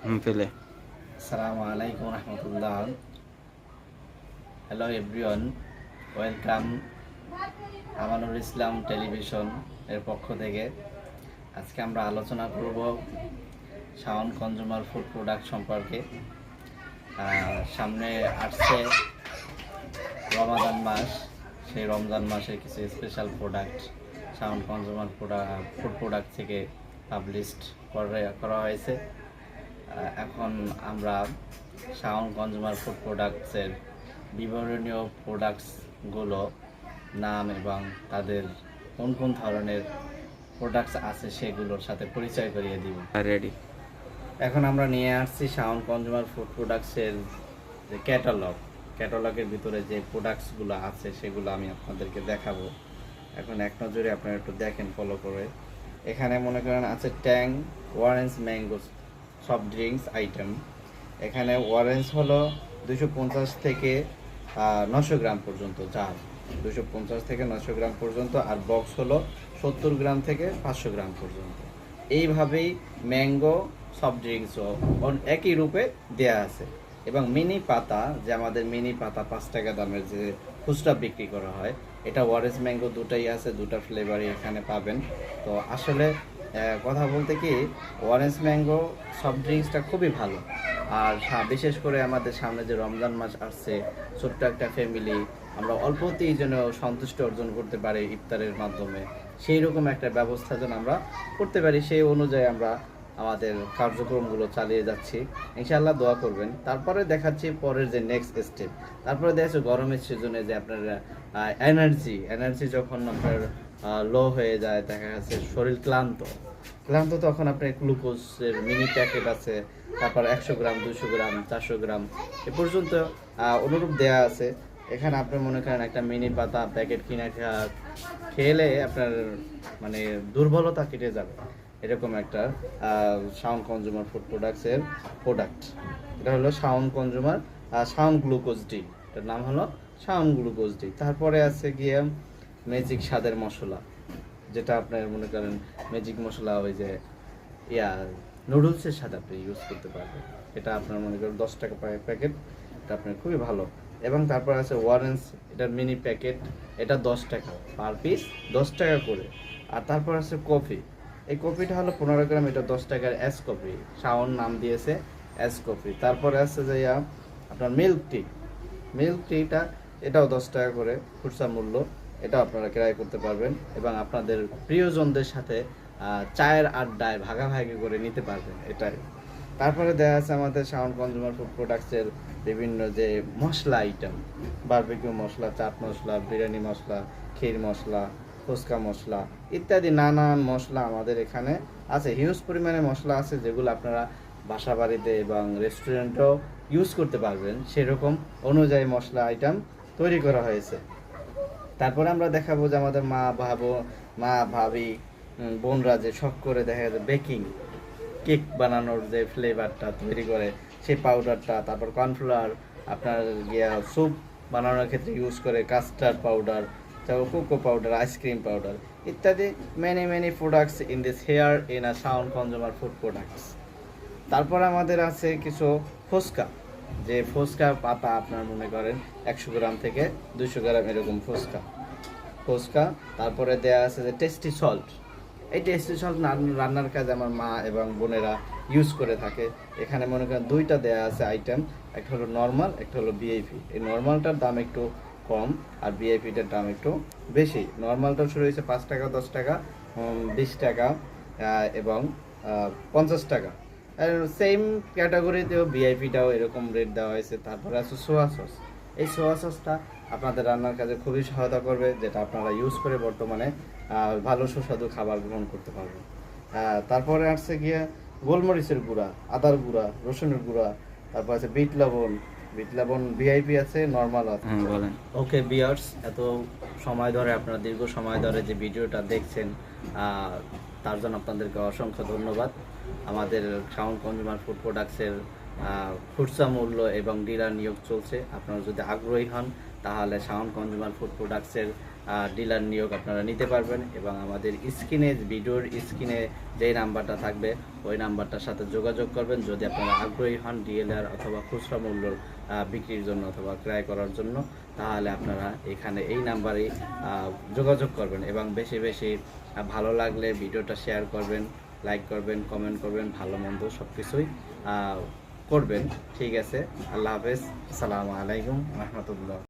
পেলে আসসালামু আলাইকুম রহমতুল্লাহ। Hello everyone welcome Amanur Islam television এর পক্ষ থেকে। আজকে আমরা আলোচনা করব শাওন কনজুমার ফুড প্রোডাক্ট সম্পর্কে। সামনে আসছে রমাদান মাস, সেই রমজান মাসের কিছু special product Shaon consumer food product থেকে পাবলিশড করা হয়েছে। এখন আমরা শাওন কনজুমার ফুড প্রোডাক্টসের বিবরণীয় প্রোডাক্টসগুলো নাম এবং তাদের কোন কোন ধরনের প্রোডাক্টস আছে সেগুলোর সাথে পরিচয় করিয়ে দিব। রেডি এখন আমরা নিয়ে আসছি শাওন কনজুমার ফুড প্রোডাক্টসের যে ক্যাটালগ ক্যাটালগের ভিতরে যে প্রোডাক্টসগুলো আছে সেগুলো আমি আপনাদেরকে দেখাবো। এখন এক নজরে আপনারা একটু দেখেন ফলো করে। এখানে মনে করেন আছে Tang orange mango soft drinks item এখানে অরেঞ্জ হলো দুশো পঞ্চাশ থেকে নশো গ্রাম পর্যন্ত জার দুশো পঞ্চাশ থেকে নশো গ্রাম পর্যন্ত, আর বক্স হলো সত্তর গ্রাম থেকে পাঁচশো গ্রাম পর্যন্ত। এইভাবেই ম্যাঙ্গো সফট ড্রিঙ্কসও একই রূপে দেয়া আছে। এবং মিনি পাতা, যে আমাদের মিনি পাতা পাঁচ টাকা দামের যে খুচরা বিক্রি করা হয়, এটা অরেঞ্জ ম্যাঙ্গো দুটাই আছে, দুটা ফ্লেভারই এখানে পাবেন। তো আসলে কথা বলতে কি অরেঞ্জ ম্যাঙ্গো সফট ড্রিঙ্কসটা খুবই ভালো। আর সা- বিশেষ করে আমাদের সামনে যে রমজান মাস আসছে, ছোট্ট একটা ফ্যামিলি আমরা অল্পতেই যেন সন্তুষ্ট অর্জন করতে পারি ইফতারের মাধ্যমে। সেই রকম একটা ব্যবস্থা যেন আমরা করতে পারি, সেই অনুযায়ী আমরা আমাদের কার্যক্রমগুলো চালিয়ে যাচ্ছি। ইনশাআল্লাহ দোয়া করবেন। তারপরে দেখাচ্ছি পরের যে নেক্সট স্টেপ তারপরে দেখা যাচ্ছে গরমের সিজনে যে আপনার এনার্জি এনার্জি যখন আপনার লো হয়ে যায়, দেখা যাচ্ছে শরীর ক্লান্ত। ক্লান্ত তখন আপনার গ্লুকোজের মিনি প্যাকেট আছে, তারপর একশো গ্রাম, দুশো গ্রাম, চারশো গ্রাম, এ পর্যন্ত অনুরূপ দেয়া আছে। এখানে আপনি মনে করেন একটা মিনি পাতা প্যাকেট কিনে খেলে আপনার মানে দুর্বলতা কেটে যাবে। এরকম একটা সাউন্ড কনজুমার ফুড প্রোডাক্টসের প্রোডাক্ট এটা হলো sound consumer sound glucose D এটার নাম হলো সাউন্ড গ্লুকোজ ডি তারপরে আছে গিয়ে ম্যাজিক স্বাদের মশলা, যেটা আপনার মনে করেন ম্যাজিক মশলা ওই যে, ইয়া নুডলসের সাথে আপনি ইউজ করতে পারবেন। এটা আপনার মনে করেন দশ টাকা প্যাকেট এটা আপনার খুবই ভালো। এবং তারপর আছে ওয়ারেন্স এটার মিনি প্যাকেট এটা দশ টাকা পার পিস দশ টাকা করে। আর তারপর আছে কফি এই কপিটা হলো পনেরো গ্রাম, এটা দশ টাকার এস কফি শাওন নাম দিয়েছে এস কফি তারপরে আছে যে আপনার মিল্ক টি। মিল্ক টিটা, এটাও দশ টাকা করে, খুচরা মূল্য। এটাও আপনারা ক্রয় করতে পারবেন এবং আপনাদের প্রিয়জনদের সাথে চায়ের আড্ডায় ভাগাভাগি করে নিতে পারবেন এটাই। তারপরে দেখা আছে আমাদের সাউন্ড কনজিউমার ফুড প্রোডাক্টসের বিভিন্ন যে মশলা আইটেম। বারবিকিউ মশলা, চাট মশলা, বিরিয়ানি মশলা, ক্ষীর মশলা ফুচকা মশলা ইত্যাদি নানান মশলা আমাদের এখানে আছে। হিউজ পরিমাণে মশলা আছে যেগুলো আপনারা বাসা বাড়িতে এবং রেস্টুরেন্টেও ইউজ করতে পারবেন। সেরকম অনুযায়ী মশলা আইটেম তৈরি করা হয়েছে। তারপরে আমরা দেখাবো যে আমাদের মা ভাবো, মা ভাবি বোনরা যে শখ করে দেখা যায় বেকিং কেক বানানোর যে ফ্লেভারটা তৈরি করে, সেই পাউডারটা তারপর কর্নফ্লাওয়ার আপনার গিয়া স্যুপ বানানোর ক্ষেত্রে ইউজ করে কাস্টার্ড পাউডার তারপর cocoa powder ice cream powder ইত্যাদি many many products in this here in a sound consumer food products তারপর আমাদের আছে কিছু ফুচকা, যে ফুচকা পাতা আপনার মনে করেন একশো গ্রাম থেকে দুশো গ্রাম এরকম ফুচকা। ফুচকা, তারপরে দেয়া আছে যে টেস্টি সল্ট এই টেস্টি সল্ট রান্নার কাজে আমার মা এবং বোনেরা ইউজ করে থাকে। এখানে মনে করেন দুইটা দেয়া আছে আইটেম একটা হলো নর্মাল একটা হলো বিআইপি এই নর্মালটার দাম একটু কম আর বিআইপিটার দাম একটু বেশি। নর্মালটা শুরু হয়েছে পাঁচ টাকা, দশ টাকা বিশ টাকা এবং পঞ্চাশ টাকা। সেম ক্যাটাগরিতেও ভিআইপিটাও এরকম রেট দেওয়া হয়েছে। তারপরে আছে সোয়া সস। এই সোয়া সসটা আপনাদের রান্নার কাজে খুবই সহায়তা করবে, যেটা আপনারা ইউজ করে বর্তমানে ভালো সুস্বাদু খাবার গ্রহণ করতে পারবেন। তারপরে আসছে গিয়ে গোলমরিচের গুঁড়া, আদার গুঁড়া, রসুনের গুঁড়া, তারপর আছে বিট লবণ বিট লবণ ভিআইপি আছে নর্মাল আছে। হ্যাঁ বলেন। ওকে বিয়ার্স এত সময় ধরে আপনারা দীর্ঘ সময় ধরে যে ভিডিওটা দেখছেন তার জন্য আপনাদেরকে অসংখ্য ধন্যবাদ। আমাদের সাউন্ড কনজিউমার ফুড প্রোডাক্টসের খুচরা মূল্য এবং ডিলার নিয়োগ চলছে। আপনারা যদি আগ্রহী হন তাহলে সাউন্ড কনজিউমার ফুড প্রোডাক্টসের ডিলার নিয়োগ আপনারা নিতে পারবেন এবং আমাদের স্ক্রিনে, ভিডিওর স্ক্রিনে যেই নাম্বারটা থাকবে, ওই নাম্বারটার সাথে যোগাযোগ করবেন। যদি আপনারা আগ্রহী হন ডিএলআর অথবা খুচরা মূল্য বিক্রির জন্য অথবা ক্রয় করার জন্য, তাহলে আপনারা এখানে এই নাম্বারে যোগাযোগ করবেন এবং বেশি বেশি ভালো লাগলে ভিডিওটা শেয়ার করবেন, লাইক করবেন, কমেন্ট করবেন, ভালো মন্দ সব কিছুই করবেন। ঠিক আছে, আল্লাহ হাফেজ। আসসালামু আলাইকুম রহমতুল্লাহ।